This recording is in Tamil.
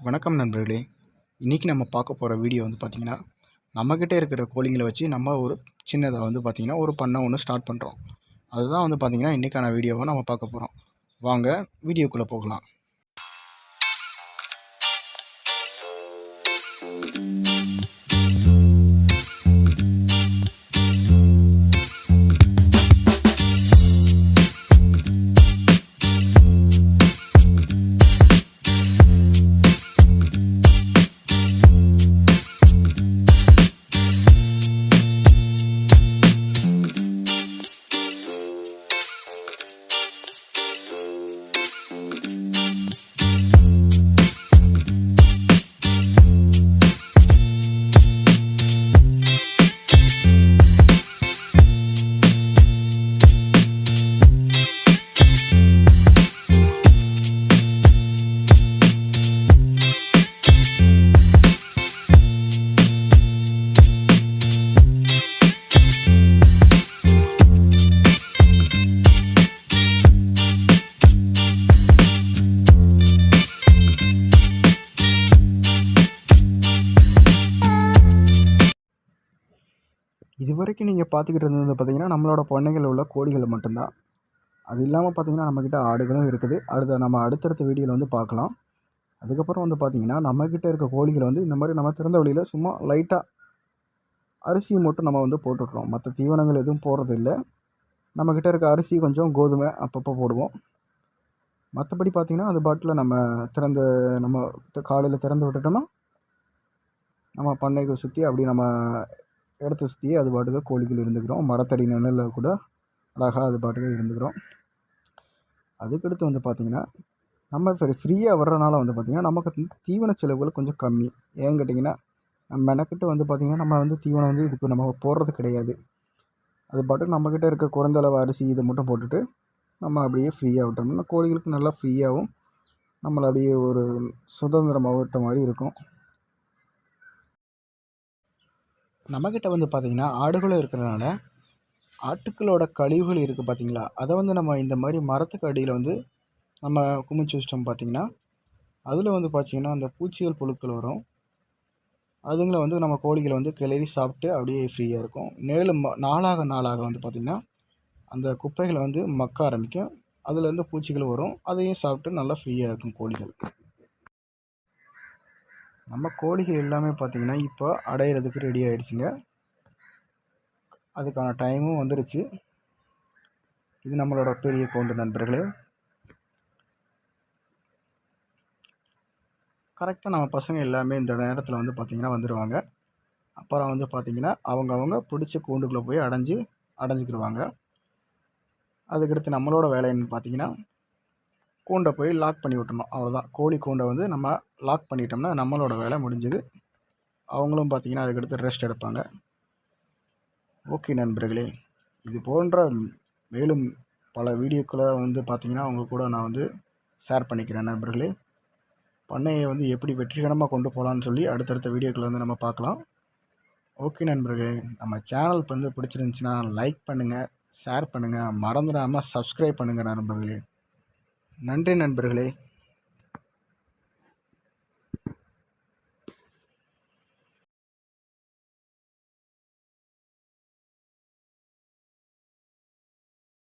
வணக்கம் நண்பர்களே. இன்றைக்கி நம்ம பார்க்க போகிற வீடியோ வந்து பார்த்திங்கன்னா நம்மக்கிட்ட இருக்கிற கோழிங்களை வச்சு நம்ம ஒரு சின்னதாக வந்து பார்த்திங்கன்னா ஒரு பண்ணை ஒன்று ஸ்டார்ட் பண்ணுறோம் அதுதான் வந்து பார்த்திங்கன்னா இன்றைக்கான வீடியோவை நம்ம பார்க்க போகிறோம் வாங்க வீடியோக்குள்ளே போகலாம். இது வரைக்கும் நீங்கள் பார்த்துக்கிட்டு இருந்தது பார்த்தீங்கன்னா நம்மளோட பண்ணைகளில் உள்ள கோழிகள் மட்டும்தான். அது இல்லாமல் பார்த்தீங்கன்னா நம்மக்கிட்ட ஆடுகளும் இருக்குது. அடுத்த நம்ம அடுத்தடுத்த வீடியோவில் வந்து பார்க்கலாம் அதுக்கப்புறம் வந்து பார்த்திங்கன்னா நம்மக்கிட்ட இருக்க கோழிகளை வந்து இந்த மாதிரி நம்ம திறந்த வழியில் சும்மா லைட்டாக அரிசியை மட்டும் நம்ம வந்து போட்டுட்றோம். மற்ற தீவனங்கள் எதுவும் போடுறது இல்லை நம்மக்கிட்ட இருக்க அரிசி கொஞ்சம் கோதுமை அப்பப்போ போடுவோம். மற்றபடி பார்த்திங்கன்னா அது பாட்டில் நம்ம திறந்து நம்ம காலையில் திறந்து விட்டுட்டோம்னா நம்ம பண்ணைக்கு சுற்றி அப்படி நம்ம இடத்த சுற்றி அது பாட்டுக்கு கோழிகள் இருந்துக்கிறோம். மரத்தடி நிழலில் கூட அழகாக அது பாட்டுக்கு இருந்துக்கிறோம். அதுக்கடுத்து வந்து பார்த்திங்கன்னா நம்ம இப்போ ஃப்ரீயாக வர்றனால வந்து பார்த்திங்கன்னா நமக்கு வந்து தீவன செலவுகள் கொஞ்சம் கம்மி. ஏன்னு கேட்டிங்கன்னா நம்ம வந்து பார்த்திங்கன்னா நம்ம வந்து தீவனம் வந்து இதுக்கு நம்ம போடுறது கிடையாது. அது பாட்டுக்கு நம்மக்கிட்ட இருக்க குறைந்த அளவு அரிசி இதை மட்டும் போட்டுட்டு நம்ம அப்படியே ஃப்ரீயாக விட்டோம்னா கோழிகளுக்கு நல்லா ஃப்ரீயாகவும் நம்மளை அப்படியே ஒரு சுதந்திரமாக விட்ட மாதிரி இருக்கும். நம்மக்கிட்ட வந்து பார்த்திங்கன்னா ஆடுகளும் இருக்கிறனால ஆட்டுக்களோட கழிவுகள் இருக்குது பார்த்தீங்களா? அதை வந்து நம்ம இந்த மாதிரி மரத்துக்கு அடியில் வந்து நம்ம குமிச்சு வச்சிட்டோம் பார்த்திங்கன்னா அதில் வந்து பார்த்திங்கன்னா அந்த பூச்சிகள் புழுக்கள் வரும். அதுங்களை வந்து நம்ம கோழிகளை வந்து கிளறி சாப்பிட்டு அப்படியே ஃப்ரீயாக இருக்கும். மேலும் நாளாக நாளாக வந்து பார்த்திங்கன்னா அந்த குப்பைகளை வந்து மக்க ஆரம்பிக்கும். அதில் இருந்து பூச்சிகள் வரும். அதையும் சாப்பிட்டு நல்லா ஃப்ரீயாக இருக்கும் கோழிகள். நம்ம கோழிகள் எல்லாமே பார்த்திங்கன்னா இப்போ அடையிறதுக்கு ரெடி ஆயிடுச்சுங்க அதுக்கான டைமும் வந்துருச்சு. இது நம்மளோட பெரிய கூண்டு நண்பர்களே. கரெக்டாக நம்ம பசங்க எல்லாமே இந்த நேரத்தில் வந்து பார்த்திங்கன்னா வந்துடுவாங்க அப்புறம் வந்து பார்த்திங்கன்னா அவங்கவுங்க பிடிச்ச கூண்டுக்குள்ளே போய் அடைஞ்சு அடைஞ்சிக்கிடுவாங்க அதுக்கடுத்து நம்மளோட வேலை என்னென்னு பார்த்தீங்கன்னா கூண்டை போய் லாக் பண்ணி விட்டணும் அவ்வளோதான் கோழி கூண்டை வந்து நம்ம லாக் பண்ணிட்டோம்னா நம்மளோட வேலை முடிஞ்சுது. அவங்களும் பார்த்திங்கன்னா அதுக்கடுத்து ரெஸ்ட் எடுப்பாங்க. ஓகே நண்பர்களே இது போன்ற மேலும் பல வீடியோக்களை வந்து பார்த்திங்கன்னா அவங்க கூட நான் வந்து ஷேர் பண்ணிக்கிறேன் நண்பர்களே. பண்ணையை வந்து எப்படி வெற்றிகரமாக கொண்டு போகலான்னு சொல்லி அடுத்தடுத்த வீடியோக்களை வந்து நம்ம பார்க்கலாம். ஓகே நண்பர்களே நம்ம சேனல் வந்து பிடிச்சிருந்துச்சின்னா லைக் பண்ணுங்கள் ஷேர் பண்ணுங்கள் மறந்துடாமல் சப்ஸ்கிரைப் பண்ணுங்கள் நண்பர்களே. நன்றி நண்பர்களே.